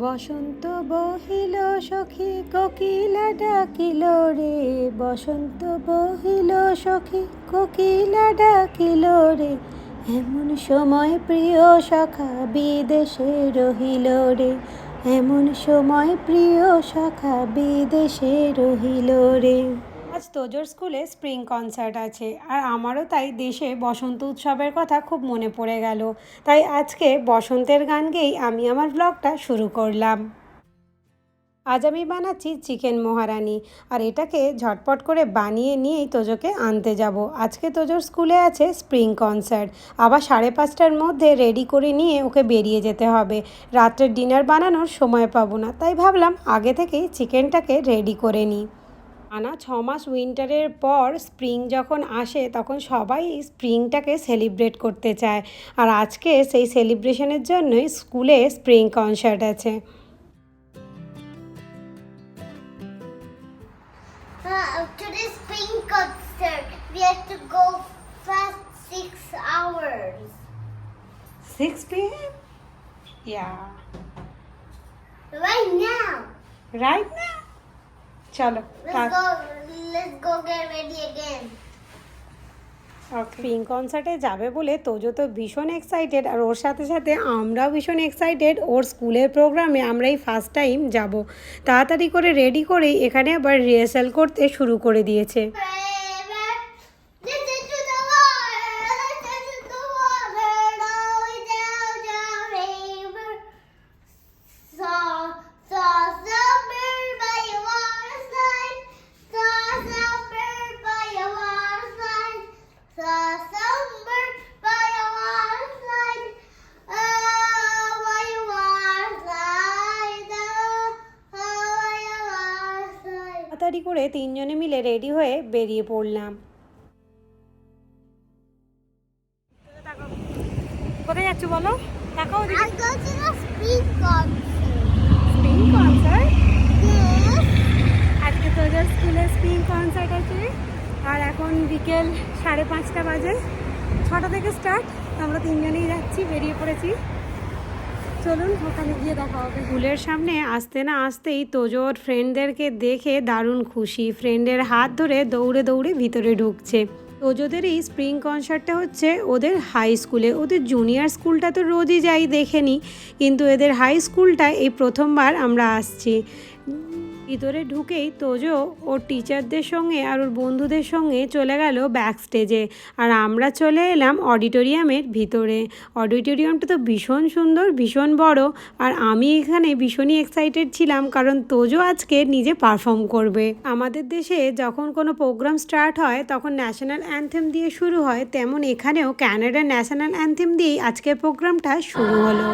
বসন্ত বহিল, সখি কোকিলা ডাকিল রে। বসন্ত বহিল, সখি কোকিলা ডাকিল রে। এমন সময় প্রিয় শাখা বিদেশে রহিল রে। এমন সময় প্রিয় শাখা বিদেশে রহিল রে। আজ তোজোর স্কুলে স্প্রিং কনসার্ট আছে আর আমারও তাই দেশে বসন্ত উৎসবের কথা খুব মনে পড়ে গেল। তাই আজকে বসন্তের গান গেয়েই আমি আমার ব্লগটা শুরু করলাম। আজ আমি বানাচ্ছি চিকেন মহারানি আর এটাকে ঝটপট করে বানিয়ে নিয়েই তোজোকে আনতে যাব। আজকে তোজোর স্কুলে আছে স্প্রিং কনসার্ট। আবার সাড়ে পাঁচটার মধ্যে রেডি করে নিয়ে ওকে বেরিয়ে যেতে হবে। রাত্রের ডিনার বানানোর সময় পাবো না, তাই ভাবলাম আগে থেকেই চিকেনটাকে রেডি করে নিই। আনা ছ মাস উইন্টারের পর স্প্রিং যখন আসে তখন সবাই স্প্রিংটাকে সেলিব্রেট করতে চায়। আর আজকে সেই সেলিব্রেশনের জন্যই স্কুলে স্প্রিং কনসার্ট আছে। Uh, hours. Right now. Right না চলো. স্প্রিং কনসার্টে যাবে বলে তোজো তো ভীষণ এক্সাইটেড আর ওর সাথে সাথে আমরাও ভীষণ এক্সাইটেড ওর স্কুলের প্রোগ্রামে আমরাই ফার্স্ট টাইম যাব। তাড়াতাড়ি করে রেডি করে এখানে আবার রিহার্সাল করতে শুরু করে দিয়েছে। তাড়াতাড়ি করে তিনজনে মিলে রেডি হয়ে বেরিয়ে পড়লাম। কোথায় যাচ্ছ বলো? দেখাও. Spring concert. আজকে তোদের স্কুলে স্প্রিং কনসার্ট আছে। আর এখন বিকেল সাড়ে পাঁচটা বাজে। ছটা থেকে স্টার্ট আমরা তিনজনেই যাচ্ছি বেরিয়ে পড়েছি। চলুন, ওখানে গিয়ে দেখা হবে। স্কুলের সামনে আসতে না আসতেই তোজোর ফ্রেন্ডদেরকে দেখে দারুণ খুশি। ফ্রেন্ডের হাত ধরে দৌড়ে দৌড়ে ভিতরে ঢুকছে। তোজোদের এই স্প্রিং কনসার্টটা হচ্ছে ওদের হাই স্কুলে। ওদের জুনিয়র স্কুলটা তো রোজই যাই দেখেনি কিন্তু এদের হাই স্কুলটা এই প্রথমবার আমরা আসছি। ভিতরে ঢুকেই তোজো ওর টিচারদের সঙ্গে আর ওর বন্ধুদের সঙ্গে চলে গেল ব্যাক স্টেজে আর আমরা চলে এলাম অডিটোরিয়ামের ভিতরে। অডিটোরিয়ামটা তো ভীষণ সুন্দর, ভীষণ বড়। আর আমি এখানে ভীষণই এক্সাইটেড ছিলাম কারণ তোজো আজকে নিজে পারফর্ম করবে। আমাদের দেশে যখন কোনো প্রোগ্রাম স্টার্ট হয়, তখন ন্যাশনাল অ্যান্থেম দিয়ে শুরু হয়। তেমন এখানেও ক্যানাডার ন্যাশনাল অ্যান্থেম দিয়েই আজকের প্রোগ্রামটা শুরু হলো।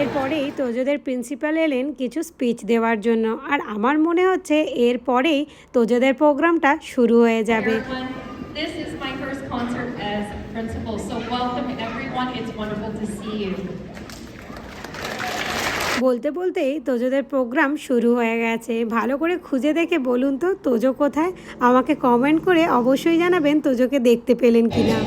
এরপরেই তোজোদের প্রিন্সিপাল এলেন কিছু স্পিচ দেওয়ার জন্য। আর আমার মনে হচ্ছে এরপরেই তোজোদের প্রোগ্রামটা শুরু হয়ে যাবে। This is my first concert as principal, so welcome everyone. It's wonderful to see you. বলতে বলতেই তোজোদের প্রোগ্রাম শুরু হয়ে গেছে। ভালো করে খুঁজে দেখে বলুন তো তোজো কোথায়? আমাকে কমেন্ট করে অবশ্যই জানাবেন তোজোকে দেখতে পেলেন কিনা।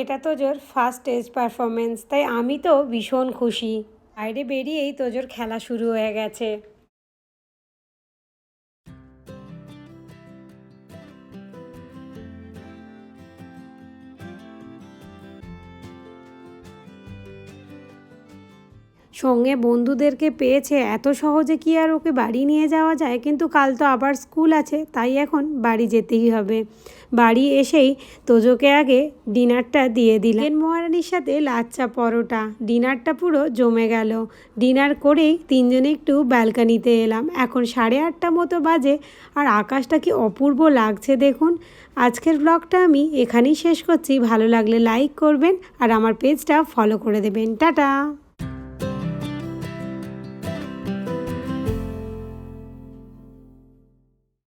এটা তোজোর ফার্স্ট স্টেজ পারফরমেন্স তাই আমি তো ভীষণ খুশি। বাইরে বেরিয়েই তোজোর খেলা শুরু হয়ে গেছে। সঙ্গে বন্ধুদেরকে পেয়েছে, এত সহজে কি আর ওকে বাড়ি নিয়ে যাওয়া যায়? কিন্তু কাল তো আবার স্কুল আছে, তাই এখন বাড়ি যেতেই হবে। বাড়ি এসেই তোজোকে আগে ডিনারটা দিয়ে দিলেন মহারানীর সাথে লাচ্চা পরোটা, ডিনারটা পুরো জমে গেল। ডিনার করেই তিনজনে একটু ব্যালকানিতে এলাম। এখন সাড়ে আটটা মতো বাজে আর আকাশটা কি অপূর্ব লাগছে দেখুন। আজকের ব্লগটা আমি এখানেই শেষ করছি। ভালো লাগলে লাইক করবেন আর আমার পেজটা ফলো করে দেবেন। টাটা!